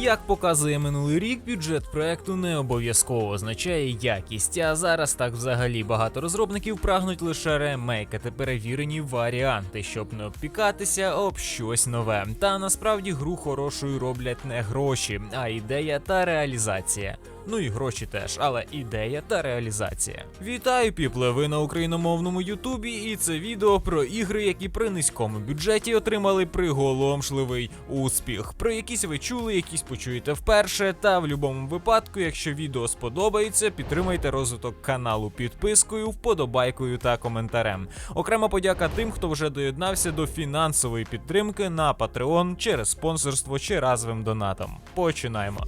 Як показує минулий рік, бюджет проекту не обов'язково означає якість. А зараз так взагалі багато розробників прагнуть лише ремейкати перевірені варіанти, щоб не обпікатися об щось нове. Та насправді гру хорошою роблять не гроші, а ідея та реалізація. Ну і гроші теж, але ідея та реалізація. Вітаю, піпле! Ви на україномовному Ютубі, і це відео про ігри, які при низькому бюджеті отримали приголомшливий успіх. Про якісь ви чули, якісь почуєте вперше. Та в будь-якому випадку, якщо відео сподобається, підтримайте розвиток каналу підпискою, вподобайкою та коментарем. Окрема подяка тим, хто вже доєднався до фінансової підтримки на Patreon через спонсорство чи разовим донатом. Починаємо.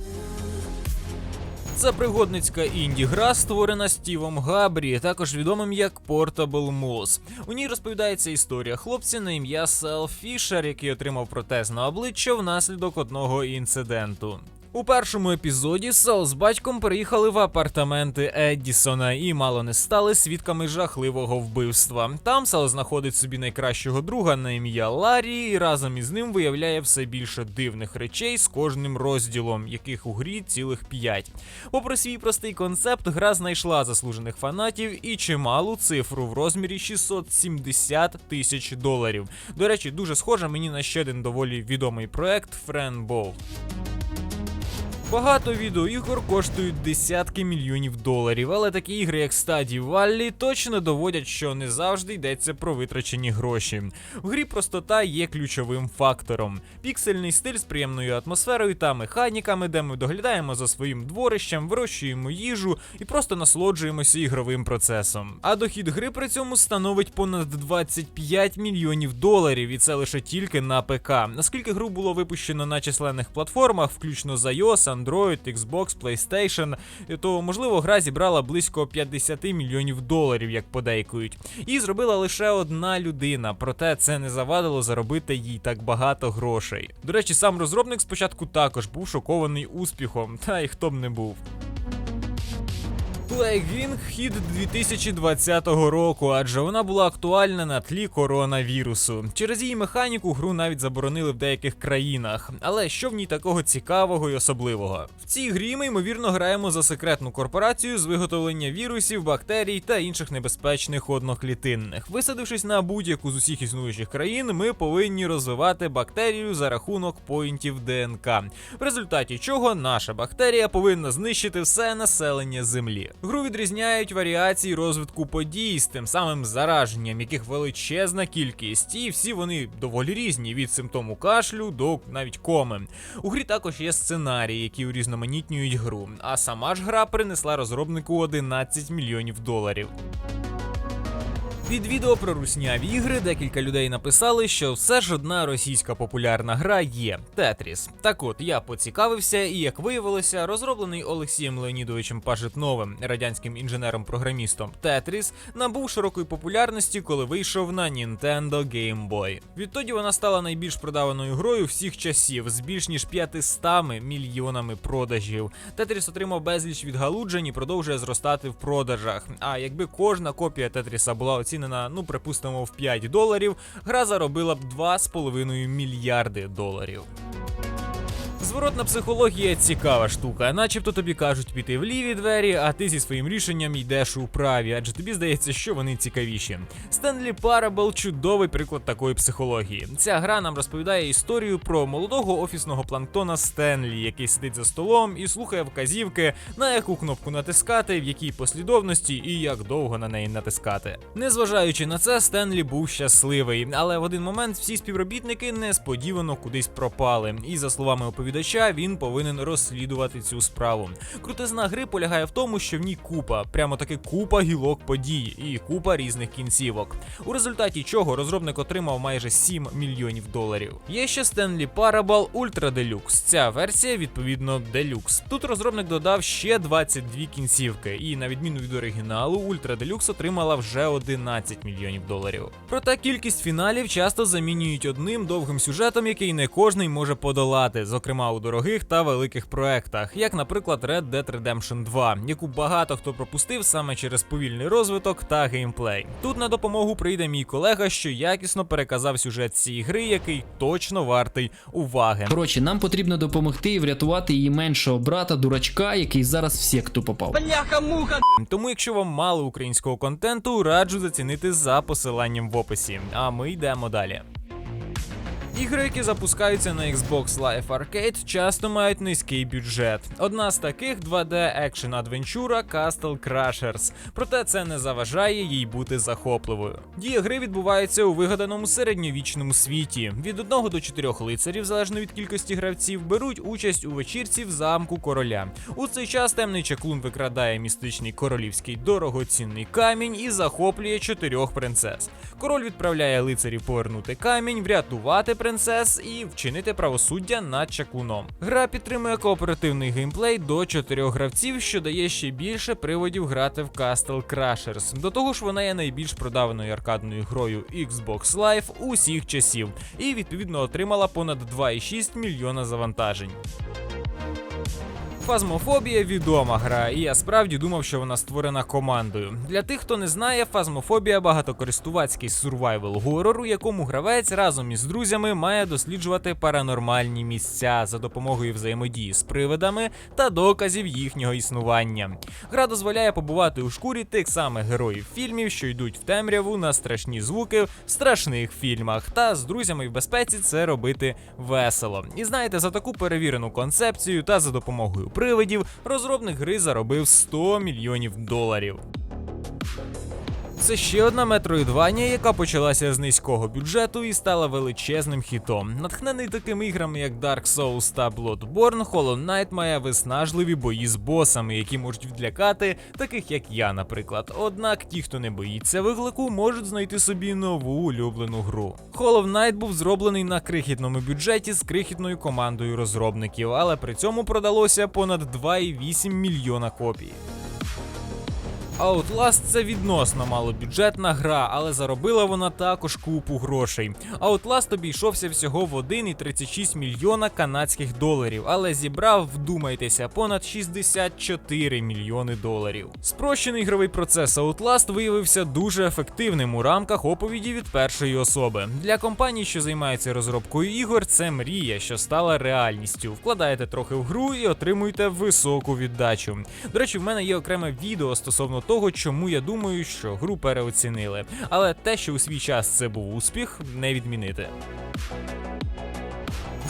Це пригодницька інді-гра, створена Стівом Габрі, також відомим як Portable Moose. У ній розповідається історія хлопця на ім'я Сел Фішер, який отримав протез на обличчя внаслідок одного інциденту. У першому епізоді Сел з батьком переїхали в апартаменти Еддісона і мало не стали свідками жахливого вбивства. Там Сел знаходить собі найкращого друга на ім'я Ларі, і разом із ним виявляє все більше дивних речей з кожним розділом, яких у грі цілих п'ять. Попри свій простий концепт, гра знайшла заслужених фанатів і чималу цифру в розмірі 670 тисяч доларів. До речі, дуже схоже мені на ще один доволі відомий проект Френбол. Багато відеоігор коштують десятки мільйонів доларів, але такі ігри, як Stadio Valley, точно доводять, що не завжди йдеться про витрачені гроші. В грі простота є ключовим фактором. Піксельний стиль з приємною атмосферою та механіками, де ми доглядаємо за своїм дворищем, вирощуємо їжу і просто насолоджуємося ігровим процесом. А дохід гри при цьому становить понад 25 мільйонів доларів, і це лише тільки на ПК. Наскільки гру було випущено на численних платформах, включно з iOS, Android, Xbox, PlayStation, то можливо гра зібрала близько 50 мільйонів доларів, як подейкують. І зробила лише одна людина, проте це не завадило заробити їй так багато грошей. До речі, сам розробник спочатку також був шокований успіхом, та й хто б не був. Inc. хід 2020 року, адже вона була актуальна на тлі коронавірусу. Через її механіку гру навіть заборонили в деяких країнах. Але що в ній такого цікавого і особливого? В цій грі ми ймовірно граємо за секретну корпорацію з виготовлення вірусів, бактерій та інших небезпечних одноклітинних. Висадившись на будь-яку з усіх існуючих країн, ми повинні розвивати бактерію за рахунок поінтів ДНК, в результаті чого наша бактерія повинна знищити все населення Землі. Гру відрізняють варіації розвитку подій з тим самим зараженням, яких величезна кількість, і всі вони доволі різні від симптому кашлю до навіть коми. У грі також є сценарії, які урізноманітнюють гру. А сама ж гра принесла розробнику 11 мільйонів доларів. Під відео про русняві ігри декілька людей написали, що все ж одна російська популярна гра є Тетріс. Так от я поцікавився, і як виявилося, розроблений Олексієм Леонідовичем Пажитновим, радянським інженером-програмістом Тетріс, набув широкої популярності, коли вийшов на Nintendo Game Boy. Відтоді вона стала найбільш продаваною грою всіх часів з більш ніж 500 мільйонами продажів. Тетріс отримав безліч відгалуджень і продовжує зростати в продажах. А якби кожна копія Тетріса була оцінена, ну припустимо, в 5 доларів, гра заробила б 2,5 мільярди доларів. Зворотна психологія цікава штука, начебто тобі кажуть піти в ліві двері, а ти зі своїм рішенням йдеш у праві, адже тобі здається, що вони цікавіші. Стенлі Parable – чудовий приклад такої психології. Ця гра нам розповідає історію про молодого офісного планктона Стенлі, який сидить за столом і слухає вказівки, на яку кнопку натискати, в якій послідовності і як довго на неї натискати. Незважаючи на це, Стенлі був щасливий, але в один момент всі співробітники несподівано кудись пропали. І за словами оповідача, він повинен розслідувати цю справу. Крутизна гри полягає в тому, що в ній купа, прямо таки купа гілок подій і купа різних кінцівок. У результаті чого розробник отримав майже 7 мільйонів доларів. Є ще Stanley Parable Ultra Deluxe. Ця версія відповідно Deluxe. Тут розробник додав ще 22 кінцівки, і на відміну від оригіналу, Ultra Deluxe отримала вже 11 мільйонів доларів. Проте кількість фіналів часто замінюють одним довгим сюжетом, який не кожний може подолати. Зокрема, зокрема у дорогих та великих проектах, як, наприклад, Red Dead Redemption 2, яку багато хто пропустив саме через повільний розвиток та геймплей. Тут на допомогу прийде мій колега, що якісно переказав сюжет цієї гри, який точно вартий уваги. Коротше, нам потрібно допомогти і врятувати її меншого брата, дурачка, який зараз в секту попав. Тому, якщо вам мало українського контенту, раджу зацінити за посиланням в описі. А ми йдемо далі. Ігри, які запускаються на Xbox Live Arcade, часто мають низький бюджет. Одна з таких 2D екшен адвенчура Castle Crushers. Проте це не заважає їй бути захопливою. Дія гри відбувається у вигаданому середньовічному світі. Від одного до чотирьох лицарів, залежно від кількості гравців, беруть участь у вечірці в замку короля. У цей час темний чаклун викрадає містичний королівський дорогоцінний камінь і захоплює чотирьох принцес. Король відправляє лицарів повернути камінь, врятувати принцес і вчинити правосуддя над чакуном. Гра підтримує кооперативний геймплей до чотирьох гравців, що дає ще більше приводів грати в Castle Crashers. До того ж, вона є найбільш продаваною аркадною грою Xbox Live усіх часів, і відповідно отримала понад 2,6 мільйона завантажень. Фазмофобія відома гра, і я справді думав, що вона створена командою. Для тих, хто не знає, фазмофобія багатокористувацький сурвайвел горор, у якому гравець разом із друзями має досліджувати паранормальні місця за допомогою взаємодії з привидами та доказів їхнього існування. Гра дозволяє побувати у шкурі тих самих героїв фільмів, що йдуть в темряву на страшні звуки в страшних фільмах, та з друзями в безпеці це робити весело. І знаєте, за таку перевірену концепцію та за допомогою привидів розробник гри заробив 100 мільйонів доларів. Це ще одна метроїдванія, яка почалася з низького бюджету і стала величезним хітом. Натхнений такими іграми, як Dark Souls та Bloodborne, Hollow Knight має виснажливі бої з босами, які можуть відлякати, таких як я, наприклад. Однак ті, хто не боїться виклику, можуть знайти собі нову улюблену гру. Hollow Knight був зроблений на крихітному бюджеті з крихітною командою розробників, але при цьому продалося понад 2,8 мільйона копій. Outlast це відносно малобюджетна гра, але заробила вона також купу грошей. Outlast обійшовся всього в 1,36 мільйона канадських доларів, але зібрав, вдумайтеся, понад 64 мільйони доларів. Спрощений ігровий процес Outlast виявився дуже ефективним у рамках оповіді від першої особи. Для компаній, що займаються розробкою ігор, це мрія, що стала реальністю. Вкладаєте трохи в гру і отримуєте високу віддачу. До речі, в мене є окреме відео стосовно того, чому я думаю, що гру переоцінили. Але те, що у свій час це був успіх, не відмінити.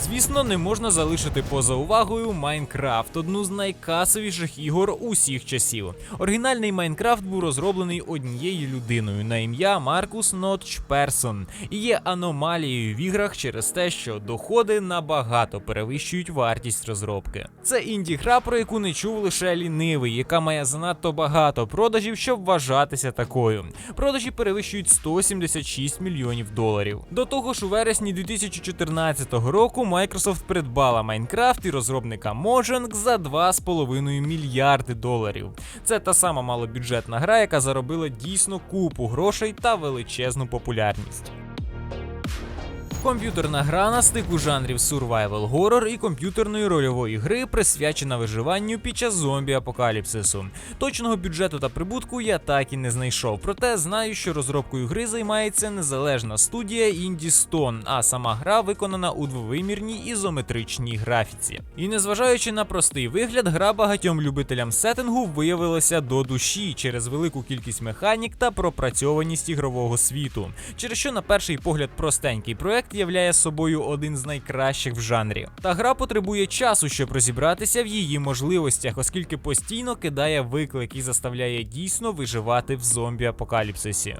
Звісно, не можна залишити поза увагою Майнкрафт, одну з найкасовіших ігор усіх часів. Оригінальний Майнкрафт був розроблений однією людиною на ім'я Маркус Нотч Персон і є аномалією в іграх через те, що доходи набагато перевищують вартість розробки. Це інді-гра, про яку не чув лише лінивий, яка має занадто багато продажів, щоб вважатися такою. Продажі перевищують 176 мільйонів доларів. До того ж, у вересні 2014 року Microsoft придбала Майнкрафт і розробника Mojang за 2,5 мільярди доларів. Це та сама малобюджетна гра, яка заробила дійсно купу грошей та величезну популярність. Комп'ютерна гра на стику жанрів survival horror і комп'ютерної рольової гри присвячена виживанню під час зомбі-апокаліпсису. Точного бюджету та прибутку я так і не знайшов, проте знаю, що розробкою гри займається незалежна студія Indie а сама гра виконана у двовимірній ізометричній графіці. І незважаючи на простий вигляд, гра багатьом любителям сеттингу виявилася до душі через велику кількість механік та пропрацьованість ігрового світу, через що на перший погляд простенький проект являє собою один з найкращих в жанрі. Та гра потребує часу, щоб розібратися в її можливостях, оскільки постійно кидає виклик і заставляє дійсно виживати в зомбі-апокаліпсисі.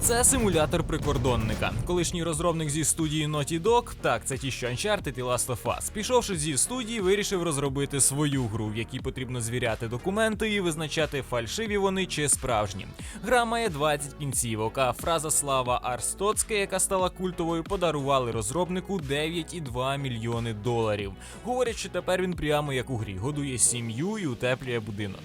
Це симулятор прикордонника. Колишній розробник зі студії Naughty Dog, так, це ті, що Uncharted і Last of Us, пішовши зі студії, вирішив розробити свою гру, в якій потрібно звіряти документи і визначати, фальшиві вони чи справжні. Гра має 20 кінцівок, а фраза слава Арстоцьке, яка стала культовою, подарували розробнику 9,2 мільйони доларів. Говорять, що тепер він прямо як у грі, годує сім'ю і утеплює будинок.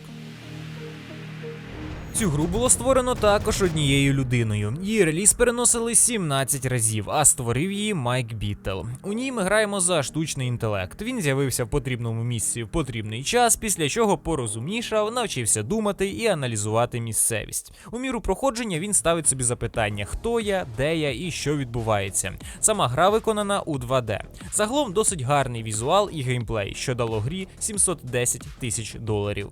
Цю гру було створено також однією людиною. Її реліз переносили 17 разів, а створив її Майк Біттел. У ній ми граємо за штучний інтелект. Він з'явився в потрібному місці в потрібний час, після чого порозумнішав, навчився думати і аналізувати місцевість. У міру проходження він ставить собі запитання, хто я, де я і що відбувається. Сама гра виконана у 2D. Загалом досить гарний візуал і геймплей, що дало грі 710 тисяч доларів.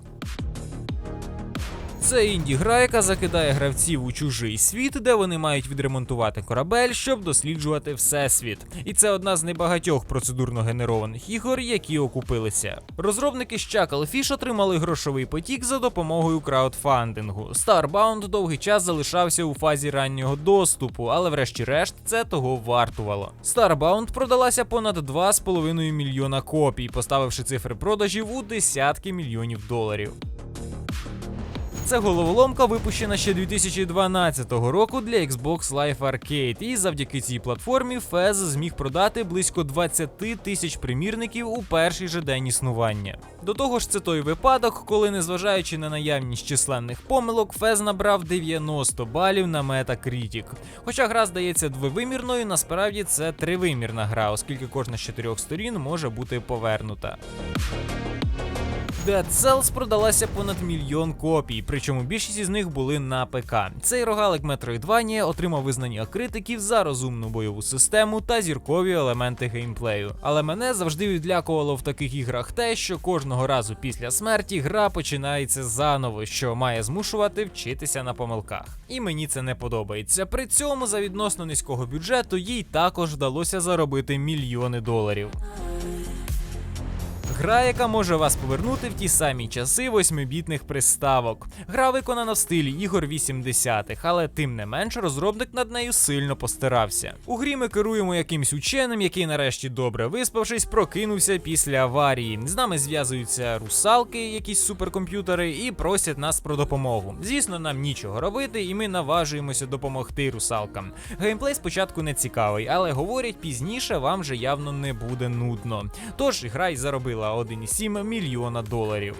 Це інді-гра, яка закидає гравців у чужий світ, де вони мають відремонтувати корабель, щоб досліджувати всесвіт. І це одна з небагатьох процедурно генерованих ігор, які окупилися. Розробники Chucklefish отримали грошовий потік за допомогою краудфандингу. Starbound довгий час залишався у фазі раннього доступу, але врешті-решт це того вартувало. Starbound продалася понад 2,5 мільйона копій, поставивши цифри продажів у десятки мільйонів доларів. Це головоломка випущена ще 2012 року для Xbox Live Arcade, і завдяки цій платформі Fez зміг продати близько 20 тисяч примірників у перший же день існування. До того ж, це той випадок, коли, незважаючи на наявність численних помилок, Fez набрав 90 балів на Metacritic. Хоча гра здається двовимірною, насправді це тривимірна гра, оскільки кожна з чотирьох сторін може бути повернута. Dead Cells продалася понад мільйон копій, причому більшість із них були на ПК. Цей рогалик Metroidvania отримав визнання критиків за розумну бойову систему та зіркові елементи геймплею. Але мене завжди відлякувало в таких іграх те, що кожного разу після смерті гра починається заново, що має змушувати вчитися на помилках. І мені це не подобається. При цьому за відносно низького бюджету їй також вдалося заробити мільйони доларів. Гра, яка може вас повернути в ті самі часи восьмибітних приставок. Гра виконана в стилі ігор 80-х, але тим не менш розробник над нею сильно постарався. У грі ми керуємо якимсь ученим, який нарешті добре виспавшись, прокинувся після аварії. З нами зв'язуються русалки, якісь суперкомп'ютери, і просять нас про допомогу. Звісно, нам нічого робити, і ми наважуємося допомогти русалкам. Геймплей спочатку не цікавий, але говорять, пізніше вам же явно не буде нудно. Тож гра й заробила 1,7 мільйона доларів.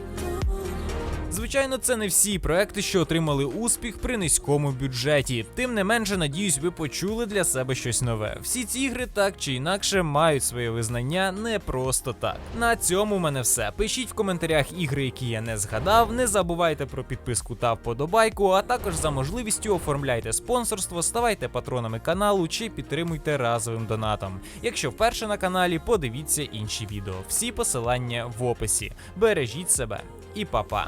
Звичайно, це не всі проекти, що отримали успіх при низькому бюджеті. Тим не менше, надіюсь, ви почули для себе щось нове. Всі ці ігри так чи інакше мають своє визнання не просто так. На цьому в мене все. Пишіть в коментарях ігри, які я не згадав. Не забувайте про підписку та вподобайку, а також за можливістю оформляйте спонсорство, ставайте патронами каналу чи підтримуйте разовим донатом. Якщо вперше на каналі, подивіться інші відео. Всі посилання в описі. Бережіть себе і па-па.